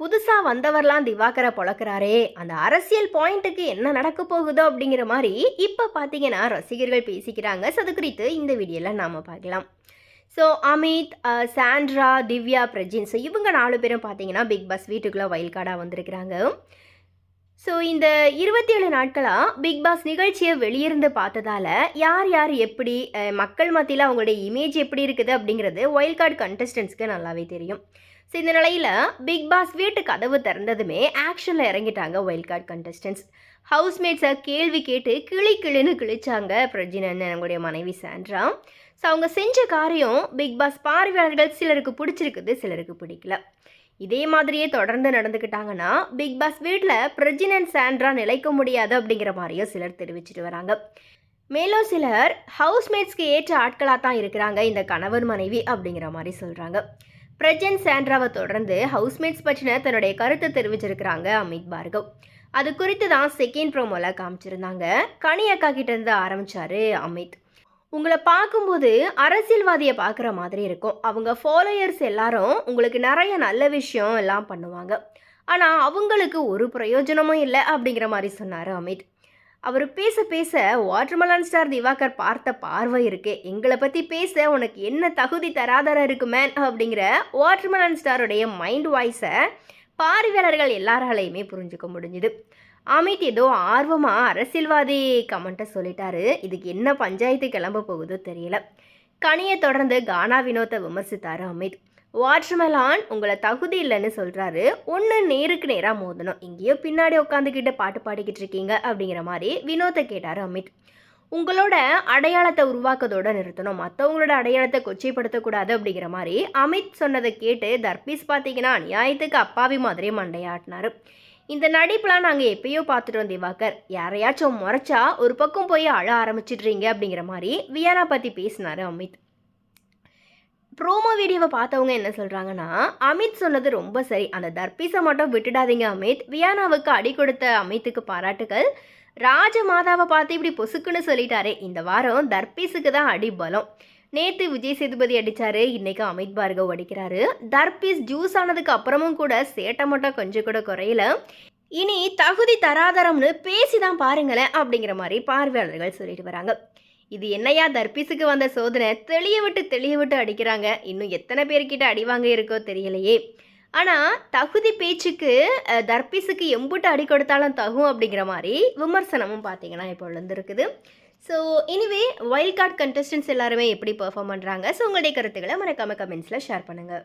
புதுசாக வந்தவர்லாம் திவாகரை பொழக்கிறாரே அந்த அரசியல் பாயிண்ட்டுக்கு என்ன நடக்க போகுதோ அப்படிங்கிற மாதிரி இப்போ பார்த்தீங்கன்னா ரசிகர்கள் பேசிக்கிறாங்க. ஸோ அது குறித்து இந்த வீடியோவில் நாம் பார்க்கலாம். So Amit Sandra Divya Prajin so இவங்க நாலு பேரும் பார்த்தீங்கன்னா பிக் பாஸ் வீட்டுக்குள்ளே வயல்காடாக வந்திருக்கிறாங்க. ஸோ இந்த இருபத்தி ஏழு நாட்களாக பிக் பாஸ் நிகழ்ச்சியை வெளியிருந்து பார்த்ததால யார் யார் எப்படி மக்கள் மத்தியில் அவங்களுடைய இமேஜ் எப்படி இருக்குது அப்படிங்கிறது ஒயில்ட் கார்டு கண்டஸ்டன்ஸ்க்கு நல்லாவே தெரியும். ஸோ இந்த நிலையில் பிக் பாஸ் வீட்டு கதவு திறந்ததுமே ஆக்ஷனில் இறங்கிட்டாங்க ஒயில்ட் கார்டு கண்டஸ்டன்ஸ் ஹவுஸ்மேட்ஸை கேள்வி கேட்டு கிளி கிளின்னு கிழிச்சாங்க பிரஜினன் அவங்களுடைய மனைவி சாண்ட்ரா. ஸோ அவங்க செஞ்ச காரியம் பிக் பாஸ் பார்வையாளர்கள் சிலருக்கு பிடிச்சிருக்குது சிலருக்கு பிடிக்கல. இதே மாதிரியே தொடர்ந்து நடந்துக்கிட்டாங்கன்னா பிக் பாஸ் வீட்டில் பிரஜினன் சாண்ட்ரா நிலைக்க முடியாது அப்படிங்கிற மாதிரியும் சிலர் தெரிவிச்சிட்டு வராங்க. மேலும் சிலர் ஹவுஸ்மேட்ஸ்க்கு ஏற்ற ஆட்களாக தான் இருக்கிறாங்க இந்த கணவர் மனைவி அப்படிங்கிற மாதிரி சொல்கிறாங்க பிரஜன் சாண்ட்ராவை தொடர்ந்து ஹவுஸ்மேட்ஸ் பற்றின தன்னுடைய கருத்தை தெரிவிச்சிருக்கிறாங்க அமித் பார்கவ். அது குறித்து தான் செகண்ட் ப்ரோமோல காமிச்சிருந்தாங்க. கனி அக்கா கிட்டேருந்து ஆரம்பித்தார் அமித். உங்களை பார்க்கும்போது அரசியல்வாதியை பார்க்குற மாதிரி இருக்கும். அவங்க ஃபாலோயர்ஸ் எல்லாரும் உங்களுக்கு நிறைய நல்ல விஷயம் எல்லாம் பண்ணுவாங்க. ஆனால் அவங்களுக்கு ஒரு பிரயோஜனமும் இல்லை அப்படிங்கிற மாதிரி சொன்னார் அமித். அவர் பேச பேச வாட்டர்மலான் ஸ்டார் திவாகர் பார்த்த பார்வை இருக்கு. எங்களை பற்றி பேச உனக்கு என்ன தகுதி தராதரம் இருக்கு மேன் அப்படிங்கிற வாட்டர்மலான் ஸ்டாருடைய மைண்ட் வாய்ஸை பார்வையாளர்கள் எல்லாராலையுமே புரிஞ்சுக்க முடிஞ்சுது. அமித் ஏதோ ஆர்வமாக அரசியல்வாதி கமெண்ட்டை சொல்லிட்டாரு. இதுக்கு என்ன பஞ்சாயத்து கிளம்ப போகுதோ தெரியல. கனியை தொடர்ந்து கானா வினோத்தை விமர்சித்தாரு அமித். வாட்டர்மெலான் உங்களை தகுதி இல்லைன்னு சொல்கிறாரு ஒன்று நேருக்கு நேராக மோதணும். எங்கேயோ பின்னாடி உட்காந்துக்கிட்டு பாட்டு பாடிக்கிட்டு இருக்கீங்க அப்படிங்கிற மாதிரி வினோத்தை கேட்டார் அமித். உங்களோட அடையாளத்தை உருவாக்கதோட நிறுத்தணும். மற்றவங்களோட அடையாளத்தை கொச்சைப்படுத்தக்கூடாது அப்படிங்கிற மாதிரி அமித் சொன்னதை கேட்டு தர்பீஸ் பார்த்தீங்கன்னா அநியாயத்துக்கு அப்பாவி மாதிரி மண்டையாட்டினார். இந்த நடிப்பெலாம் நாங்கள் எப்பயோ பார்த்துட்டோம் திவாகர். யாரையாச்சும் முறைச்சா ஒரு பக்கம் போய் அழ ஆரம்பிச்சிடுறீங்க அப்படிங்கிற மாதிரி வியானா பற்றி பேசினார் அமித். ப்ரோமோ வீடியோவை பார்த்தவங்க என்ன சொல்கிறாங்கன்னா அமித் சொன்னது ரொம்ப சரி. அந்த தர்பீஸை மட்டும் விட்டுடாதீங்க அமித். வியானாவுக்கு அடி கொடுத்த அமித்துக்கு பாராட்டுகள். ராஜமாதாவை பார்த்து இப்படி பொசுக்குன்னு சொல்லிட்டாரே. இந்த வாரம் தர்பீஸுக்கு தான் அடி பலம். நேற்று விஜய் சேதுபதி அடிச்சாரு இன்னைக்கு அமித் பார்கவ் அடிக்கிறாரு. தர்பீஸ் ஜூஸ் ஆனதுக்கு அப்புறமும் கூட சேட்டை மட்டும் கொஞ்சம் கூட குறையல. இனி தகுதி தராதரம்னு பேசி தான் பாருங்களேன் அப்படிங்கிற மாதிரி பார்வையாளர்கள் சொல்லிட்டு வராங்க. இது என்னையா தர்பீஸுக்கு வந்த சோதனை? தெளிய விட்டு தெளிய விட்டு அடிக்கிறாங்க. இன்னும் எத்தனை பேர்கிட்ட அடிவாங்க இருக்கோ தெரியலையே. ஆனால் தகுதி பேச்சுக்கு தர்பீஸுக்கு எம்புட்டு அடி கொடுத்தாலும் தகும் அப்படிங்கிற மாதிரி விமர்சனமும் பார்த்தீங்கன்னா இப்போ இருக்குது so anyway wild card contestants எல்லாருமே எப்படி பெர்ஃபார்ம் பண்ணுறாங்க ஸோ உங்களுடைய கருத்துக்களை மறக்காம கமெண்ட்ஸில் ஷேர் பண்ணுங்கள்